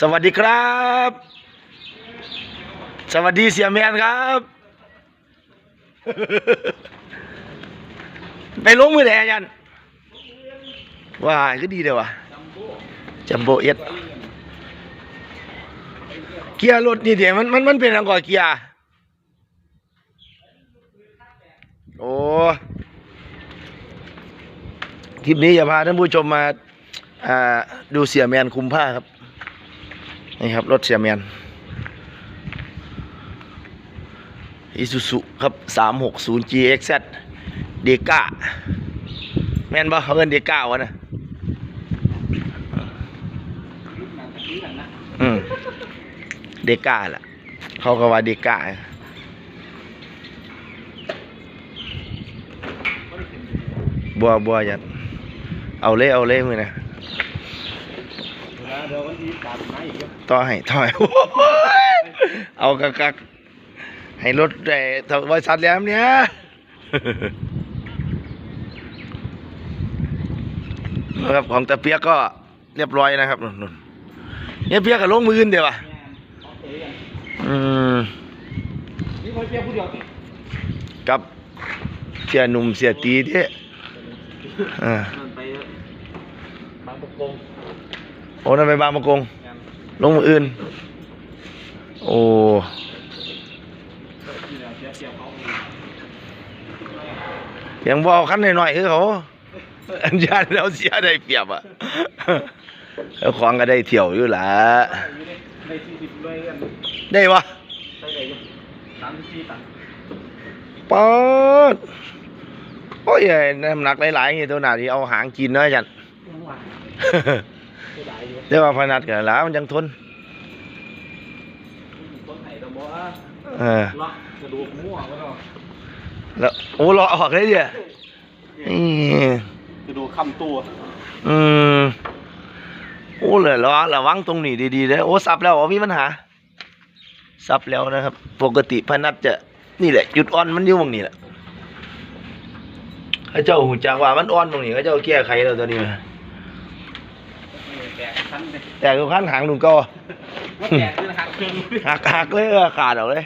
สวัสดีครับ สวัสดีเสียแมนครับ ไปลงมือแดยันว้าก็ดีเดียววะจัมโบเอ็ดเกียร์รถนี่เดี๋ยวมันมันมันเป็นอะไรก่อนเกียร์โอ้คลิปนี้จะพาท่านผู้ชมมาอ่าดูเสียแมนคุมผ้าครับ นี่ครับ รถเสียแมนอิซูซุครับ360 GXZ เดก้าแมนบ่เขาเอินเดก้าวะนะอืมเดก้าล่ะ เขาก็ว่าเดก้าบัวบัวยันเอาเลยเอาเลยมือนะ ดี๋ยววันที่สามม้อีกต่อให้ต่อให้เอากักกักให้รถได้ทบริษัทแล้วเนี่ยครับของตะเปียกก็เรียบร้อยนะครับนุ่นเนี่ยเปียกกับลงมือนเดียวอะอืมนี่คนเปียกผู้เดียวกับเสียหนุ่มเสียตีเด้อ่า มันไปบางประกง โอ้นั่นไปบางมะกงงานลงมืออื่น โอ้ที่แล้วเสียเสียเขายังบเอกคันหน่อยๆคือเขาอันยานแล้วเสียได้เปรียบอะแล้วของก็ได้เที่ยวอยู่ล่ะอยู่ในในสี่สิบด้วยกันได้ปะใช่ไหมอยู่สามสิบสี่ตันปอดโอ้ยน้ำหนักหลายๆอย่างตัวหนาที่เอาหางกินเนาะจัน ยังหวานเสียดายอยู่แต่ว่าพนัดกันแล้วมันยังทนคนไหนตะบอกว่าเออล็อกกระดูกมั่วก็ต้องแล้วโอ้รอออกเลยเดียนี่กระดูกคำตัว อืมโอ้เลยระวังระวังตรงนี้ดีๆเลยโอ้สับแล้วอ๋อมีปัญหาสับแล้วนะครับ ปกติพนัดจะนี่แหละจุดอ่อนมันอยู่ตรงนี้แหละเขาเจ้าหูจักว่ามันอ่อนตรงนี้เขาเจ้าแก้ไขแล้วตัวนี้มาแตก ชั้นเลยแต่ทุกขั้นหางลุงก็ว่าแตกคือหักเครื่องหักหักเลยเออขาดออกเลย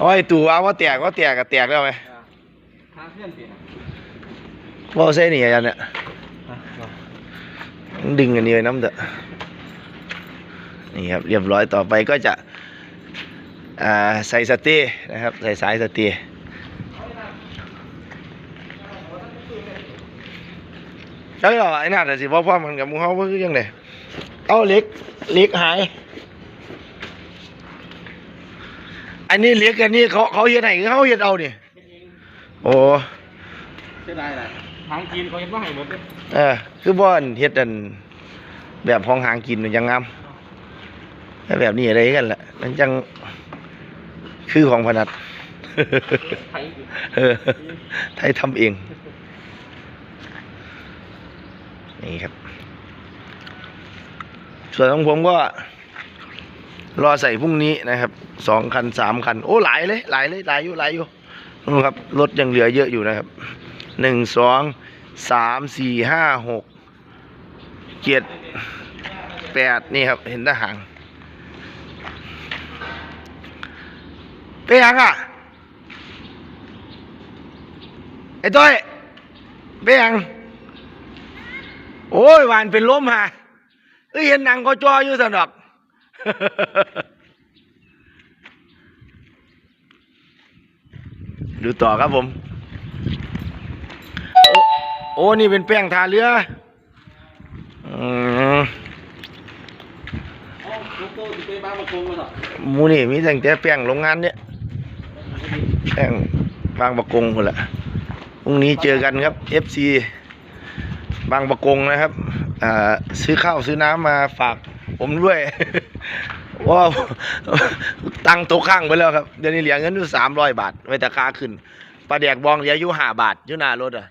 โอ้ยตู่ว่าว่าแตกว่าแตกก็แตกแล้วไหมทางเพื่อนเสียว่าเส้นนี่อาจารย์เนี่ยดึงอันนี้ไว้น้ำเถอะนี่ครับเรียบร้อยต่อไปก็จะอ่าใส่สเตี้นะครับ ใส่สายสเตี้ ใช่เหรอไอ้นั่นน่ะสิพ่อพ่อมันกับหมูเฮาว่าคือยังไงเอาเหล็กเหล็กหาย อันนี้เหล็กอันนี้เขาเขาเฮ็ดให้หรือเขาเฮ็ดเอานี่โอ้เสียดายแหละทางกินเขาเห็นว่าให้หมดเลยเออคือบ่อนเฮ็ดอันแบบห้องหางกินมันยังงามแล้วแบบนี้อะไรกันล่ะมันจังคือของพนัดไทยอยู่เออไทยทำเอง นี่ครับ ส่วนของผมก็ รอใส่พรุ่งนี้นะครับสองคันสามคัน โอ้หลายเลยหลายเลยหลายอยู่หลายอยู่นะครับรถยังเหลือเยอะอยู่นะครับหนึ่งสองสามสี่ห้าหกเจ็ดแปดนี่ครับ เห็นทหางไปยังอะไอ้ต้อยไปยัง โอ้ยวานเป็นล้มฮะเอ้ยเห็นหนังก็จออยู่สนอกดูต่อครับผม โอ้โอ้นี่เป็นแป้งทาเรืออืมโอ้ลูกโตสิไปบ้านประกงมาหรอหมูนี่มีตั้งแต่แป้งโรงงานเนี่ย แป้งบางประกงคนละพรุ่งนี้เจอกันครับ FC บางประกงนะครับซื้อข้าวซื้อน้ำมาฝากผมด้วยว่าตังค์ตกข้างไปแล้วครับ เดี๋ยวนี้เหลือเงินอยู่สามร้อยบาท ไว้แต่ค่าขึ้นปลาแดกบองเหลืออยู่ห้าบาทอยู่หน้ารถอะ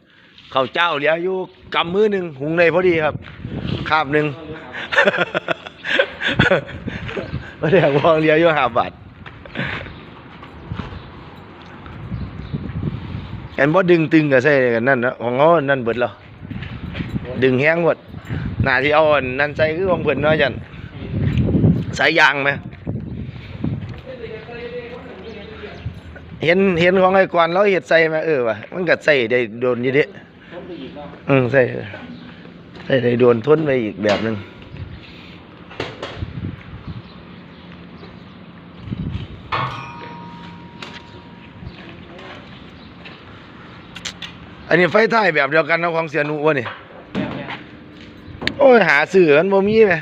เขาเจ้าเหลืออยู่กำมือหนึ่งหุงในพอดีครับคาบหนึ่งปลาแดกบองเหลืออยู่ห้าบาทเห็นบ่ดึงตึงกับใส่กันนั่นนะของเขานั่นเบิดแล้ว ดึงแห้งหมดน่าที่เอาอันนั่นใส่คือของเพิ่นเนาะจันสายยางไหมเห็นเห็นของไอ้กวนเราเฮ็ดใส่ไหมเออว่ะมันก็ใส่ได้โดนอยู่เดิต้องไปอีกเนาะอืมใส่ใส่ได้โดนทนไปอีกแบบหนึงอันนี้ไฟท้ายแบบเดียวกันเนาะของเสียหนุวะนี่แม่แม่ โอ้ยหาซื้อมันบ่มีไหม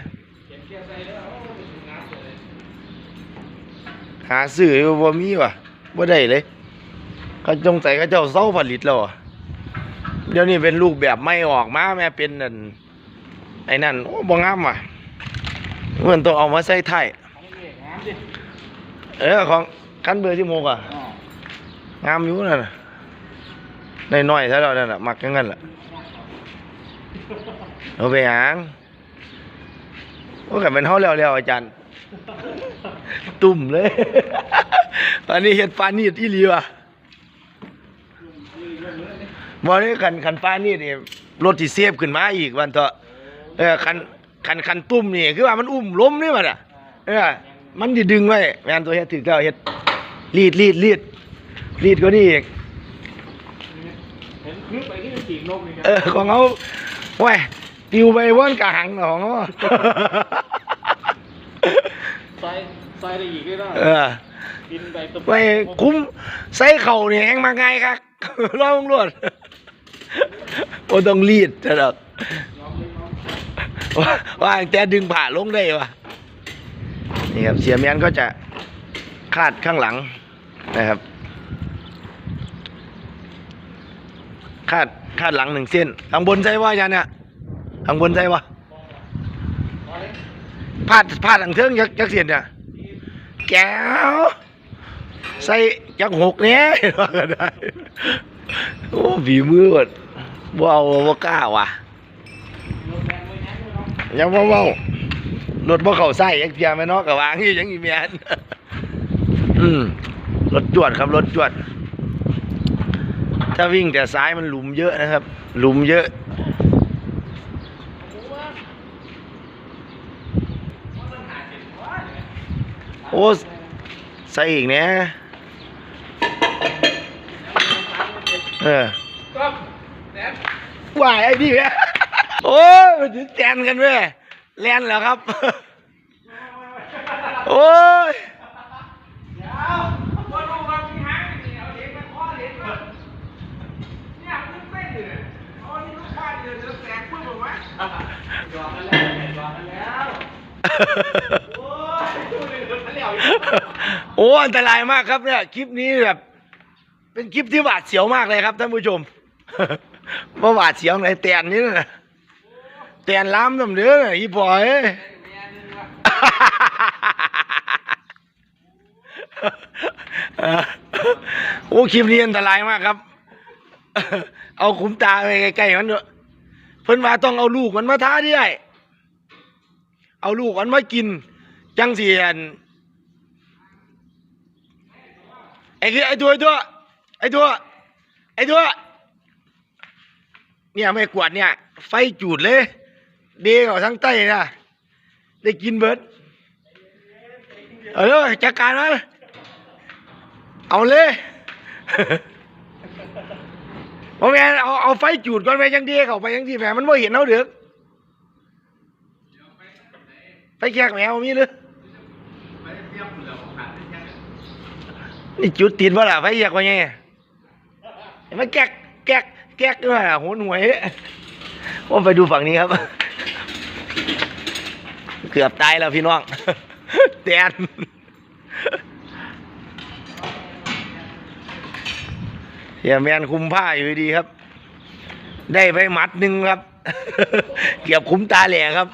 เก็บเกียร์ใส่แล้วเอาไปถึงงานเลยหาซื้ออยู่บ่มีว่ะบ่ได้เลยเขาจงใส่เขาเจ้าเซาผลิตแล้วอะเดี๋ยวนี้เป็นรูปแบบไม่ออกมาแม่เป็นนั่นไอ้นั่นโอ้บ่งามว่ะมันต้องเอามาใส่ท้ายของเอกงามดิเออของคันเบอร์ที่โมกอะอ๋องามอยู่นั่นน่ะน้อยๆซะแล้วนั่นน่ะมักอย่างนั้นล่ะ เอาไปหางโอ้ก็เป็นเฮาแล้วๆอาจารย์ ตุ่มเลย ตอนนี้เฮ็ดปลานีดอีหลีว่ะบ่ได้คันคันปลานีดนี่รถที่เซฟขึ้นมาอีกวันเถอะเออคันคันคันตุ่มนี่คือว่ามันอุ้มล้มนี่บัดอะเออมันสิดึงไว้แม่นตัวเฮ็ดถึกแล้วเฮ็ดรีดรีดรีดรีดกว่านี้อีกเห็นคลิปไปที่มันจีบนกนี่ครัเออของเขาโอ้ย ติวไปว่านกะหังของเขาใส่ใส่ได้อีกด้วยนะเออกินไปตุ๊บไว้คุ้มใส่เข่านี่แหงมาไงครับรองรวดโอ้ต้องรีดจะดอกยอมเลยยอมว่าว่าแต่ดึงผ่าลงได้วะนี่ครับเสียแมนก็จะคาดข้างหลังนะครับคาดคาดหลังหนึ่งเส้นข้างบนใช่ว่ายันเนี่ย ข้างบนใช่ว่าเอาเลยพาดพาดหลังเทิงยักยักเสียนเนี่ยแก้วใส่ยักหกเนี้ยว่าก็ได้โอ้ฝีมือหมดบ่เอาบ่กล้าว่ะยังบ่เว้ารถบ่เข้าใส่ยักเพียแม่นอกก็วางอยู่ยังอีแม่นอืมรถจวดครับรถจวด ถ้าวิ่งแต่ซ้ายมันหลุมเยอะนะครับ หลุมเยอะ อ้ใส่อีกเนี่ยเออก็แหนมว่าไอ้พี่แม่โอ้ยมันถึงแจนกันเว้ยแลนเหรอครับ โอ้ยเดี๋ยวคนดูมันมีหางนี่เอาเหรียญมาข้อเหรียญมาเนี่ยมันเต้นอยู่เนี่ยเอาอันนี้ลูกค้าเดือดเดือดแตกปึ๊บออกมาหยอกกันแล้วหยอกกันแล้ว โอ้อันตรายมากครับเนี่ยคลิปนี้แบบ เป็นคลิปที่หวาดเสียวมากเลยครับท่านผู้ชมว่าหวาดเสียวไหนแตนนี่นะแตนล้ำน้ำเนื้อน่ะอีปอยโอ้คลิปนี้อันตรายมากครับ เอาขุมตาไปใกล้ๆมันเถอะเพิ่นว่าต้องเอาลูกมันมาท้าที่ไอ้เอาลูกมันมากิน จังเสียน ไอ้คือไอ้ตัวไอ้ตัวไอ้ตัวไอ้ตัวเนี่ยไม่กวาดเนี่ย ไฟจูดเลยเดกออกทั้งใต้นะได้กินเบิร์ดเอาเลยจัดการมันเอาเลยโอแม่เอาเอาไฟจูดก่อนไปยังดีเข้าไปยังที่แหมมันไม่เห็นเอาเดือกไฟแขกแมวมีหรือ นี่จุดติดว่าล่ะไฟแขกว่าไงเห็นไหมแก๊กแก๊กแก๊กด้วยอะโหนหวยผมไปดูฝั่งนี้ครับ เกือบตายแล้วพี่น้องแตนเฮียแมนคุมผ้าอยู่ดีครับ ได้ไปหมัดหนึ่งครับ เกือบคุ้มตาแหล่ครับ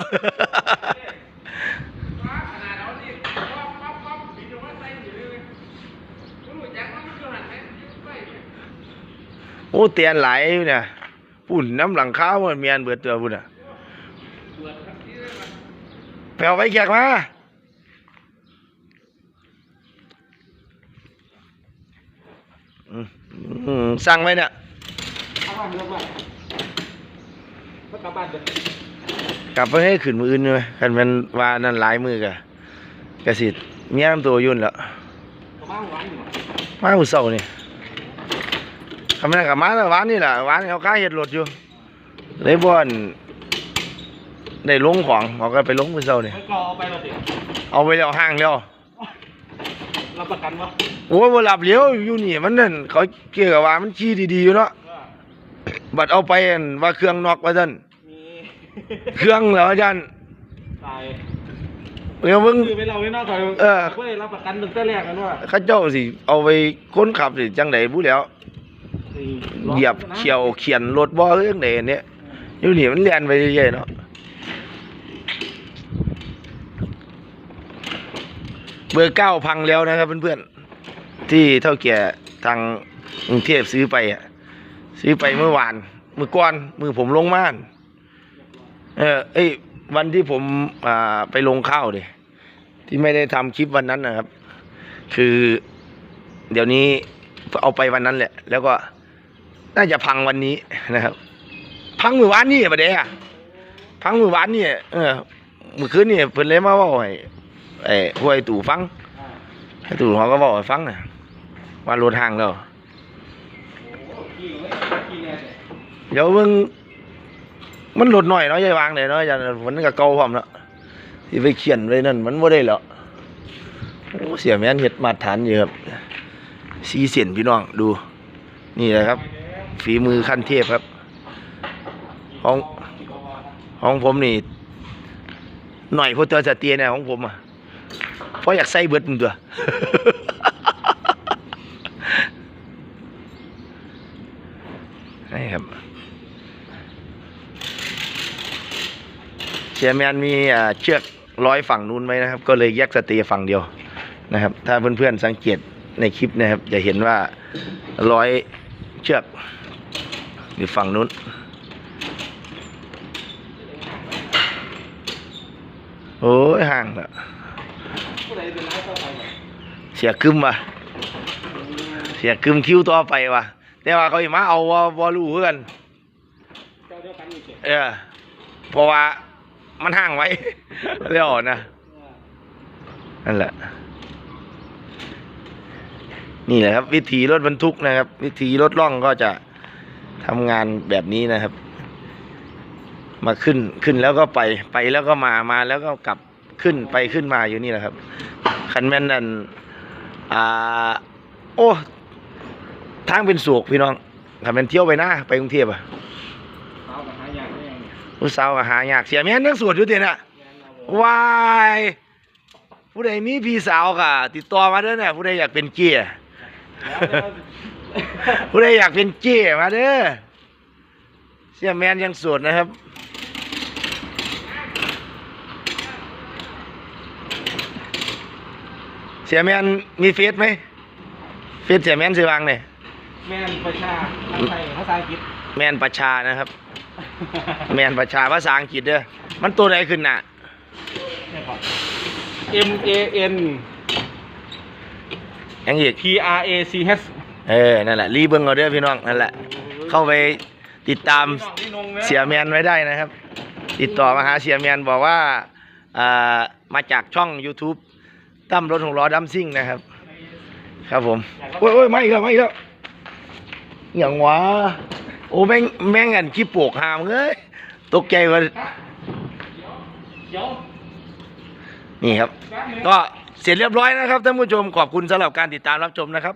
โอ้เตียนไหลเนี่ยปุ่นน้ำหลังข้าวมันเมียนเบิดตัวปุ่นอะแปลไว้แขกมาสั่งไว้เนี่ยกลับไปให้ขึ้นมืออื่นเลยกันเป็นว่านั่นหลายมือกะกระสิเมียน้ำตัวยุ่นแล้วมาณหวานอยู่มาเสานี่ ทำไมนกับมาแล้วหวานนี่แหละหวานเขาค้ายเห็ดรถอยู่เลยบ่อนได้ลงของเขาก็ไปลงอุเสานี่ไม่ก็เอาไปเราสิเอาไปแล้วห้างแล้วรับประกันวะโอ้ยบ่หลับเลี้ยวอยู่นี่มันนั่นเขาเกี่ยวกับว่ามันขี้ดีๆอยู่เนาะว่าบัดเอาไปอั่นว่าเครื่องนอกว่าซั่นมีเครื่องแล้วอาจารย์ตายเดี๋ยวมึงคือไปเราไม่น่าถอยเออก็เลยรับประกันตั้งแต่แรกกันว่าเขาเจ้าสิเอาไปค้นขับสิจังไดบุแล้วสี่ เหยียบเขียวเขียนรถบ่เรื่องใดอันเนี้ยอยู่นี่มันเลียนไปเรื่อยๆเนาะเบอร์เก้าพังแล้วนะครับเพื่อนๆที่เท่าแก่ทางกรุงเทพซื้อไปอะซื้อไปเมื่อวานมือก่อนมือผมลงม่านเออเอ้ยวันที่ผมอ่าไปลงข้าวดิที่ไม่ได้ทำคลิปวันนั้นนะครับ คือ เดี๋ยวนี้เอาไปวันนั้นแหละ แล้วก็ น่าจะพังวันนี้นะครับ พังมือวานนี่ประเดี๋ยวพังมือวานนี่เออมือคืนนี่เพิ่นเลยมาว่าให้ไอ้ห้วยตู่ฟังให้ตู่เขาก็บอกฟังนะว่ารถห่างแล้วเดี๋ยวมึงมันหลดหน่อยเนาะอย่าวางเลยเนาะยามันก็เกาพร้อมแล้วที่ไปเขียนไว้นั่นมันบ่ได้แล้วโอ้เสียแม่นเฮ็ดมาตรฐานอยู่ครับสีเสียนพี่น้องดู นี่แหละครับ ฝีมือขั้นเทพครับ ของของผมนี่ หน่อยพวกตัวสเตียเนี่ยของผมอะเพราะอยากใส่เบิดมึงตัวนี่ครับเชียร์แมนมีอ่าเชือกร้อยฝั่งนู้นไว้นะครับ ก็เลยแยกสเตียร์ฝั่งเดียวนะครับ ถ้าเพื่อนๆสังเกตในคลิปนะครับ จะเห็นว่าร้อยเชือก อยู่ฝั่งนู้น โอ้ยห่างละเสียกึมว่ะ เสียกึมคิ้วต่อไปว่ะ แต่ว่าเขาอีมาเอาว่าบ่รู้เพื่อนเอยู่เจ็ดเออเพราะว่ามันห่างไว้เรียกนะนั่นแหละ นี่แหละครับ วิธีรถบรรทุกนะครับ วิธีรถล่องก็จะ ทำงานแบบนี้นะครับ มาขึ้นขึ้นแล้วก็ไปไปแล้วก็มามาแล้วก็กลับขึ้นไปขึ้นมาอยู่นี่แหละครับคันแม่นนั่นอ่าโอ้ทางเป็นสูกพี่น้องคันแม่นเที่ยวไปหน้าไปกรุงเทพอะเองเนี่ยผู้สาวก็หายากเสียแม่นยังสวดอยู่เตียน่ะวายผู้ใดมีพี่สาวก็ติดต่อมาเด้อเนี่ยผู้ใดอยากเป็นเกียร์ ผู้ใดอยากเป็นเกียร์มาเด้อเสียแมนยังสวดนะครับ เสียแมนมีเฟซไหมเฟซเสียแมนสิวางเนี่ยแม่นประชาทางไทยภาษาอังกฤษแมนประชานะครับ แมนประชาภาษาอังกฤษเด้อมันตัวใดขึ้นน่ะเนี่ยครับ M A N ยังอีก P R A C H เออ นั่นแหละ รีเบิงเอาเด้อพี่น้อง นั่นแหละ เข้าไปติดตามเสียแมนไว้ได้นะครับ ติดต่อมาหาเสียแมนบอกว่าอ่ามาจากช่อง YouTube ตั้มรถหกล้อดัมซิ่งนะครับ ครับผม โอ้ยโอ้ยมาอีกแล้วมาอีกแล้วอย่างวะโอ้แม่งแม่งอันขี้ปวกหามเอ้ยตกใจว่าเดี๋ยวนี่ครับแป๊บนึงก็เสร็จเรียบร้อยนะครับท่านผู้ชมขอบคุณสำหรับการติดตามรับชมนะครับ